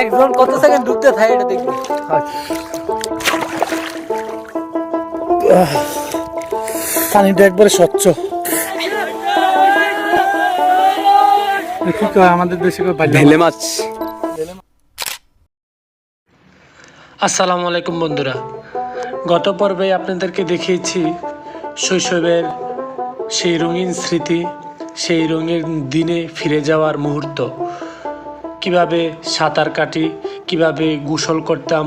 একজন কত সেকেন্ড ডুবতে থাকে এটা দেখবি পানিটা একবারে স্বচ্ছ। আমাদের দেশে কয় মাছ। আসসালামু আলাইকুম বন্ধুরা। গত পর্বে আপনাদেরকে দেখিয়েছি শৈশবের সেই রঙিন স্মৃতি সেই রঙের দিনে ফিরে যাওয়ার মুহূর্ত। কীভাবে সাঁতার কাটি, কীভাবে গোসল করতাম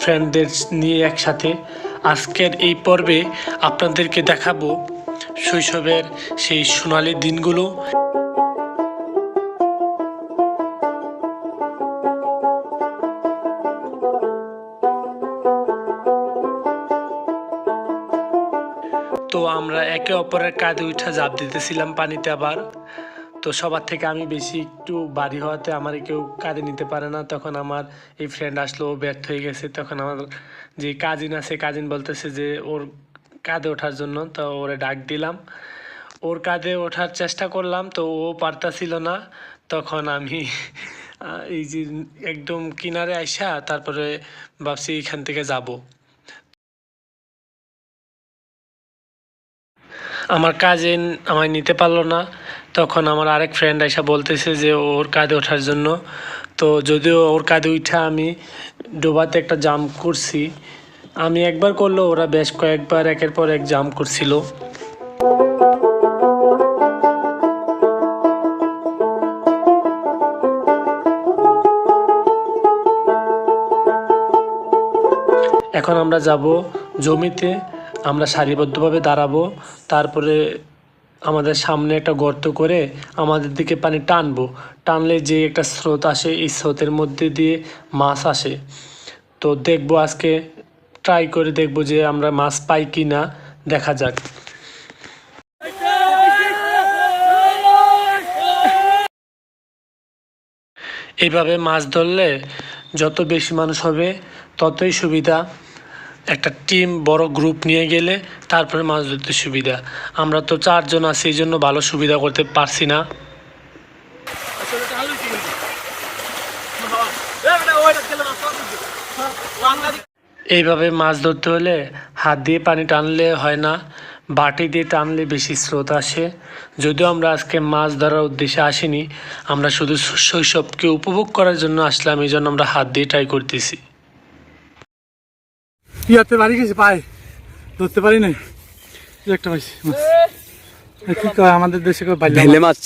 ফ্রেন্ডদের নিয়ে একসাথে, আজকের এই পর্বে আপনাদেরকে দেখাবো শৈশবের সেই সোনালি দিনগুলো। তো আমরা একে অপরের কাঁধে উঠা জাপ দিতেছিলাম পানিতে আবার। তো সবার থেকে আমি বেশি একটু বাড়ি হওয়াতে আমার কেউ কাঁধে নিতে পারে না। তখন আমার এই ফ্রেন্ড আসলো, ও ব্যর্থ হয়ে গেছে। তখন আমার যে কাজিন আছে কাজিন বলতেছে যে ওর কাঁধে ওঠার জন্য, তো ওরে ডাক দিলাম। ওর কাঁধে ওঠার চেষ্টা করলাম, তো ও পারতাছিল না। তখন আমি এই যে একদম কিনারে আইসা, তারপরে ভাবছি এখান থেকে যাব। আমার কাজিন আমায় নিতে পারল না। তখন আমার আরেক ফ্রেন্ড এসে বলতেছে যে ওর কাঁধে ওঠার জন্য। তো যদিও ওর কাঁধে উঠা আমি ডোবাতে একটা জাম্প করছি। আমি একবার করল ওরা বেশ কয়েকবার একের পর এক জাম্প করছিল। এখন আমরা যাব জমিতে। আমরা সারিবদ্ধভাবে দাঁড়াবো, তারপরে আমাদের সামনে একটা গর্ত করে আমাদের দিকে পানি টানবো। টানলে যে একটা স্রোত আসে, এই স্রোতের মধ্যে দিয়ে মাছ আসে। তো দেখব আজকে ট্রাই করে দেখব যে আমরা মাছ পাই কি না দেখা যাক। এইভাবে মাছ ধরলে যত বেশি মানুষ হবে, ততই সুবিধা। একটা টিম বড় গ্রুপ নিয়ে গেলে তারপরে মাছ ধরতে সুবিধা। আমরা তো চারজন আছি এই জন্য ভালো সুবিধা করতে পারছি না। এইভাবে মাছ ধরতে হলে হাত দিয়ে পানি টানলে হয় না, বাটি দিয়ে টানলে বেশি স্রোত আসে। যদিও আমরা আজকে মাছ ধরার উদ্দেশ্যে আসিনি, আমরা শুধু শৈশবকে উপভোগ করার জন্য আসলাম এই জন্য আমরা হাত দিয়ে ট্রাই করতেছি। ইয়াতে বাড়ি গেছি পাই। ধরতে পারি নাই। একটা পাইছি মাছ। কি কয় আমাদের দেশে কয় বাল্য ভেলে মাছ?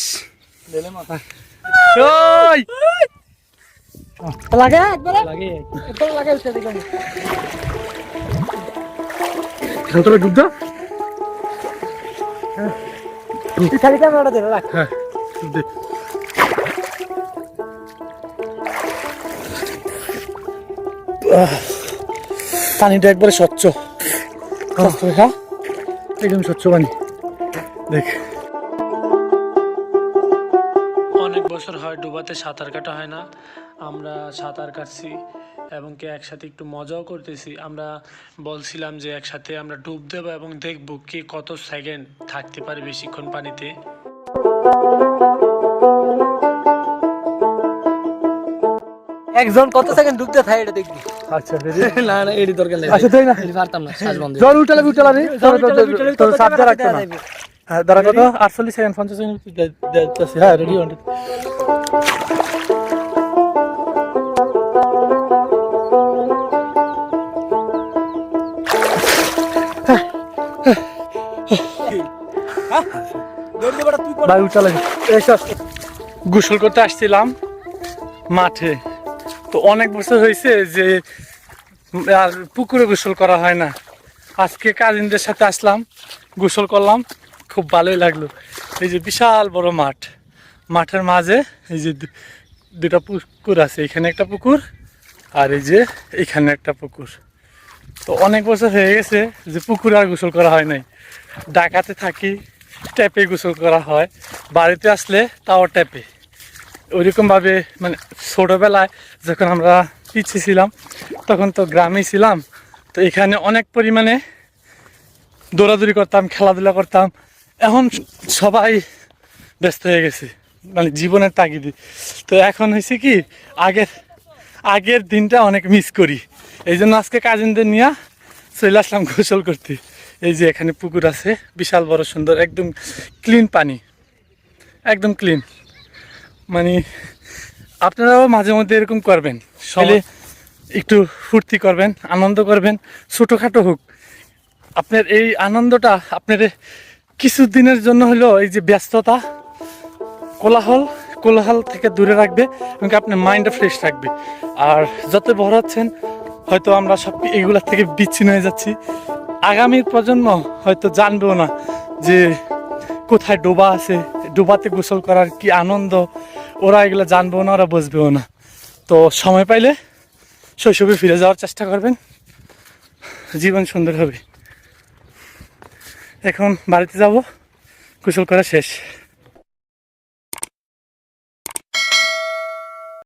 ওই লাগে একবারে? লাগে। একবার লাগে উঠতে দেখলাম খেলতে ডুব দা খালি ক্যামেরাটা ধরে রাখ। হ্যাঁ দে। আহ, পানিটা একবারে স্বচ্ছ। স্বচ্ছ একদম স্বচ্ছ পানি। দেখ। অনেক বছর হয় ডুবাতে সাঁতার কাটা হয় না। আমরা সাঁতার কাটছি এবং কি একসাথে একটু মজাও করতেছি। আমরা বলছিলাম যে একসাথে আমরা ডুব দেবো এবং দেখব কে কত সেকেন্ড থাকতে পারে বেশিক্ষণ পানিতে। একজন কত সেকেন্ড ডুবতে থাকে এটা দেখবি। আচ্ছা ready? না না এডি দরকার নেই আচ্ছা তাই না। পারতাম না শ্বাস বন্ধ জ্বর উঠালে উঠালে রে তোর সাবজা রাখতো না হ্যাঁ দাঁড়া কত? সেকেন্ড সেকেন্ড হ্যাঁ রেডি ভাই উঠালে গোসল করতে আসছিলাম মাঠে। তো অনেক বছর হয়েছে যে আর পুকুরে গোসল করা হয় না। আজকে কাজিনদের সাথে আসলাম, গোসল করলাম, খুব ভালোই লাগল। এই যে বিশাল বড় মাঠ। মাঠের মাঝে এই যে দুটা পুকুর আছে, এখানে একটা পুকুর আর এই যে এখানে একটা পুকুর। তো অনেক বছর হয়ে গেছে যে পুকুরে আর গোসল করা হয় নাই। ডাকাতে থাকি, ট্যাপে গোসল করা হয়, বাড়িতে আসলে তাও ট্যাপে। ওইরকমভাবে মানে ছোটোবেলায় যখন আমরা পিছিয়ে ছিলাম, তখন তো গ্রামেই ছিলাম, তো এখানে অনেক পরিমাণে দৌড়াদৌড়ি করতাম, খেলাধুলা করতাম। এখন সবাই ব্যস্ত হয়ে গেছে মানে জীবনের তাগিদি। তো এখন হয়েছে কি, আগের আগের দিনটা অনেক মিস করি। এই জন্য আজকে কাজিনদের নিয়ে চলে আসলাম গোসল করতে। এই যে এখানে পুকুর আছে, বিশাল বড় সুন্দর, একদম ক্লিন পানি। একদম ক্লিন মানে আপনারাও মাঝে মধ্যে এরকম করবেন। সবাই একটু ফুর্তি করবেন আনন্দ করবেন ছোটোখাটো হোক। আপনার এই আনন্দটা আপনার কিছু দিনের জন্য হলো এই যে ব্যস্ততা কোলাহল কোলাহল থেকে দূরে রাখবে এবং আপনার মাইন্ডটা ফ্রেশ রাখবে আর যত বড় হচ্ছেন হয়তো আমরা সব এগুলা থেকে বিচ্ছিন্ন হয়ে যাচ্ছি। আগামী প্রজন্ম হয়তো জানবেও না যে কোথায় ডোবা আছে ডোবাতে গোসল করার কি আনন্দ ওরা এগুলো জানবেও না, ওরা বুঝবেও না। তো সময় পাইলে শৈশবে ফিরে যাওয়ার চেষ্টা করবেন। জীবন সুন্দর হবে। এখন বাড়িতে যাব কুশল করা শেষ।